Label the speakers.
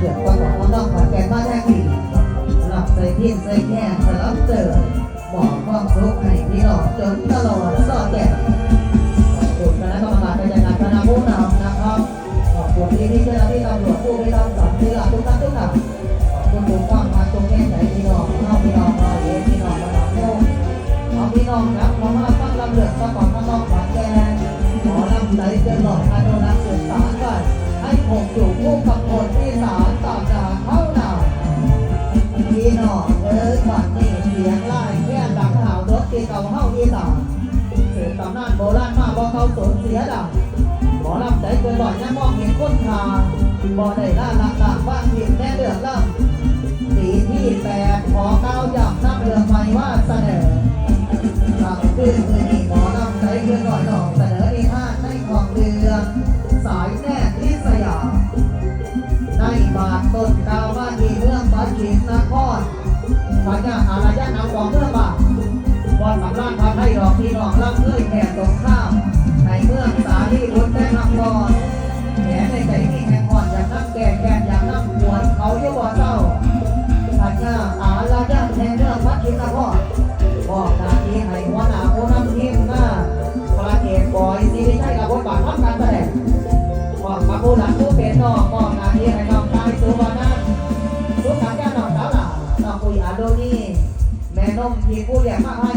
Speaker 1: เดือดก็บอกว่าต้องขอนแก่นมาแท้ดีหลับใส่พินใส่แค่สลับเจอบอกความสุขให้พี่น้องจนตลอดสอดแก่ขอบคุณคณะกรรมการการจัดงานคณะผู้นำนะครับขอบคุณที่ที่เจ้าหน้าที่ตำรวจผู้พิทักษ์สันติราษฎร์ทุกท่านทุกท่านขอบคุณทุกความมาตรงแง่ไหนพี่น้องเข้าพี่น้องมาเองพี่น้องมาหลังโลกเอาพี่น้องครับ เอ้ยก่อนนี้เสียงไล่แค่ดังหาวรถที่เก่าเฮาอีสานสืบตำนานโบราณมาบ่เขาสูญเสียดังหมอลำใจเกินหลอดยังมองเห็นคนทาบ่ได้ล่าลักลางว่างหินแน่เดือดล่ำสีที่แปดขอเก้าวย่ำนับเรือไม่ว่าเสนอทางคือมือนี่หมอลำใจเกินหลอดดอกเสนออีท่าในของเรือ สายแน่ที่สยามในบาทต้นดาวว่าที่เมืองปัจฉิมนคร พญาอารยะนำของเมื่อบาทบอนสำรานพาให้ดอกพี่น้องรับเลื่อยแขกตรงข้ามในเมืองสาลีบุญได้นำก่อนแหนในใจนี่แห่งอ่อนอย่างนักแก่แก่อย่างนักหวนเขาเยาว์เจ้าพันหน้าอาลาจันแห่งเรื่องวัดชินพรบอกนาทีให้หัวหน้าผู้นำทีมมาประเอกบอยซีได้ใช้กับบทบาททำการแสดงบอกมาผู้หลังผู้เป็นนอกบอกนาทีให้น้องชา คุยอาโดนี่แม่นมที่ผู้เรียกมากให้